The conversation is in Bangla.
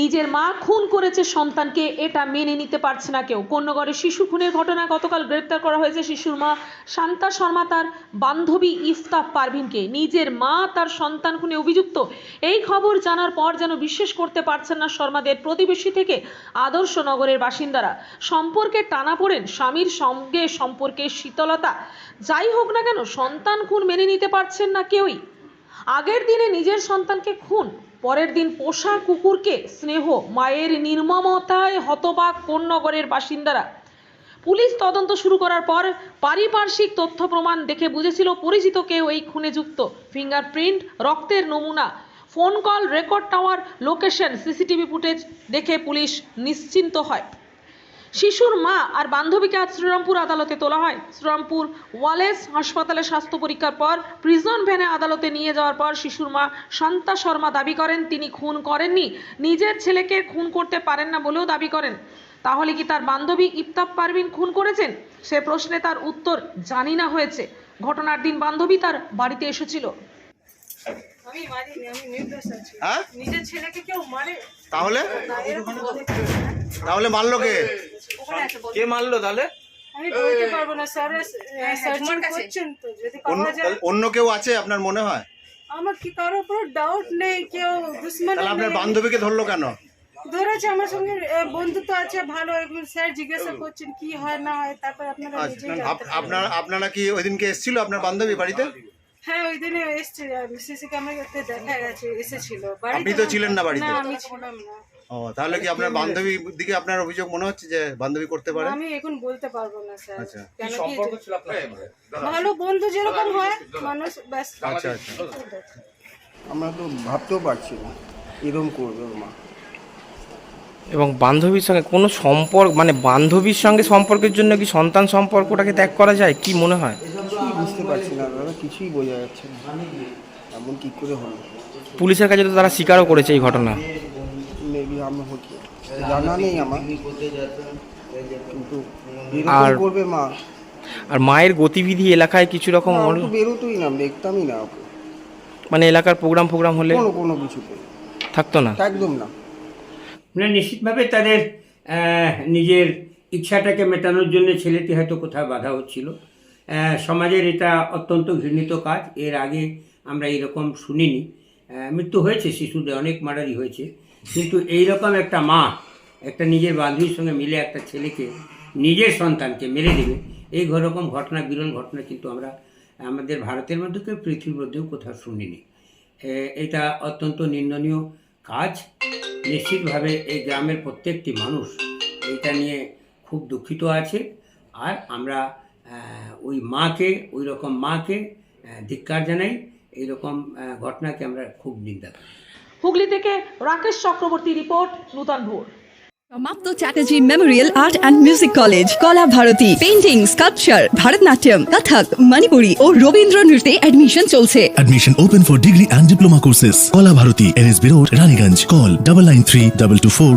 নিজের মা খুন করেছে সন্তানকে, এটা মেনে নিতে পারছে না কেউ। কন্যগড়ে শিশু খুনের ঘটনায় গতকাল গ্রেপ্তার করা হয়েছে শিশুর মা শান্তা শর্মা, তার বান্ধবী ইফতাব পারভিনকে। নিজের মা, তার সন্তান খুনে অভিযুক্ত। এই খবর জানার পর যেন বিশ্বাস করতে পারছেন না শর্মাদের প্রতিবেশী থেকে আদর্শ নগরের বাসিন্দারা। সম্পর্কে টানা পড়েন স্বামীর সঙ্গে সম্পর্কের শীতলতা। যাই হোক না কেন, সন্তান খুন মেনে নিতে পারছেন না কেউই। আগের দিনে নিজের সন্তানকে খুন পরের দিন পোষা কুকুরকে স্নেহ, মায়ের নির্মমতায় হতবাক কোন্নগরের বাসিন্দারা। পুলিশ তদন্ত শুরু করার পর পারিপার্শ্বিক তথ্য প্রমাণ দেখে বুঝেছিল পরিচিত কেউ এই খুনে যুক্ত। ফিঙ্গারপ্রিন্ট, রক্তের নমুনা, phone call, record tower, location, CCTV footage দেখে পুলিশ নিশ্চিন্ত হয়। শিশুর মা আর বান্ধবীকে আজ শ্রীরামপুর আদালতে তোলা হয়। শ্রীরামপুর ওয়ালেস হাসপাতালে স্বাস্থ্য পরীক্ষার পর প্রিজন ভ্যানে আদালতে নিয়ে যাওয়ার পর শিশুর মা শান্তা শর্মা দাবি করেন, তিনি খুন করেননি। নিজের ছেলেকে খুন করতে পারেন না বলেও দাবি করেন। তাহলে কি তার বান্ধবী ইফতাব পারভিন খুন করেছেন? সে প্রশ্নে তার উত্তর জানি না হয়েছে। ঘটনার দিন বান্ধবী তার বাড়িতে এসেছিল। আমি মারিনি আমি নির্দোষ আছি। হ্যাঁ? তাহলে? না, তাহলে মারলো কে। কে মারলো তাহলে? আমি বলতে পারব না স্যার সার্চিং করছেন তো যদি অন্য কেউ আছে আপনার মনে হয়? আমার কি কারোর উপর ডাউট নেই কেউ দুশ্মন আপনার বান্ধবীকে ধরলো কেন? ধরেছে আমার সঙ্গে বন্ধুত্ব আছে ভালো স্যার জিজ্ঞাসা করছেন কি হয় না হয় তারপর আপনারা আচ্ছা, আপনারা কি ওই দিনকে এসেছিল আপনার বান্ধবী বাড়িতে? হ্যাঁ ওই দিনে এসছে। সিসি ক্যামেরাতে দেখা গেছে এসেছিল। আপনি তো ছিলেন না বাড়িতে? না আমি ছিলাম না। ও তাহলে কি আপনার বান্ধবী দিকে আপনার অভিযোগ মনে হচ্ছে যে বান্ধবী করতে পারে? আমি এখন বলতে পারব না স্যার। আচ্ছা। কি সম্পর্ক ছিল আপনার? ভালো বন্ধু যেরকম হয় মানুষ ব্যাস আচ্ছা আচ্ছা। আমরা তো ভাবতেও পারছি না এরকম করবে মা। এবং বান্ধবীর সঙ্গে কোনো সম্পর্ক মানে বান্ধবীর সঙ্গে সম্পর্কের জন্য কি সন্তান সম্পর্কটাকে ত্যাগ করা যায়? কি মনে হয়? বুঝতে পারছি না দাদা কিছুই বোঝা যাচ্ছে না। এমন কি করে হলো পুলিশের কাছে তো তারা স্বীকারও করেছে এই ঘটনা। মেবি আমরা হচ্ছে জানা নেই আমার। কিন্তু আর- করবে মা। আর মায়ের গতিবিধি এলাকায় কিছু রকম বেরোতোই না দেখতামই না ওকে। মানে এলাকার প্রোগ্রাম ফোগ্রাম হলে কোনো কোনো কিছুতে। থাকতো না। একদম না। মানে নিশ্চিতভাবে তাদের নিজের ইচ্ছাটাকে মেটানোর জন্য ছেলেটি হয়তো কোথাও বাধা হচ্ছিল। সমাজের এটা অত্যন্ত ঘৃণিত কাজ। এর আগে আমরা এরকম শুনিনি। মৃত্যু হয়েছে শিশুদের, অনেক মার্ডারই হয়েছে। কিন্তু এইরকম একটা মা, একটা নিজের বান্ধবীর সঙ্গে মিলে একটা ছেলেকে, নিজের সন্তানকে মেরে দেবে, এই রকম ঘটনা, বিরল ঘটনা কিন্তু আমরা, আমাদের ভারতের মধ্যে কেউ, পৃথিবীর মধ্যেও কোথাও শুনিনি। এটা অত্যন্ত নিন্দনীয় কাজ। নিশ্চিতভাবে এই গ্রামের প্রত্যেকটি মানুষ এটা নিয়ে খুব দুঃখিত আছে। আর আমরা ওই মাকে ওই রকম মাকে ধিক্কার জানাই এইরকম ঘটনাকে আমরা খুব নিন্দা করি হুগলি থেকে রাকেশ চক্রবর্তী রিপোর্ট নূতন ভোর সমাপ্ত Chatterjee memorial art and music college Kala Bharati painting sculpture Bharatanatyam Kathak Manipuri ও রবীন্দ্র নৃত্যে অ্যাডমিশন চলছে Admission open for degree and diploma courses. Kola Bharati, NSB Road, Raniganj. Call double nine three double two four.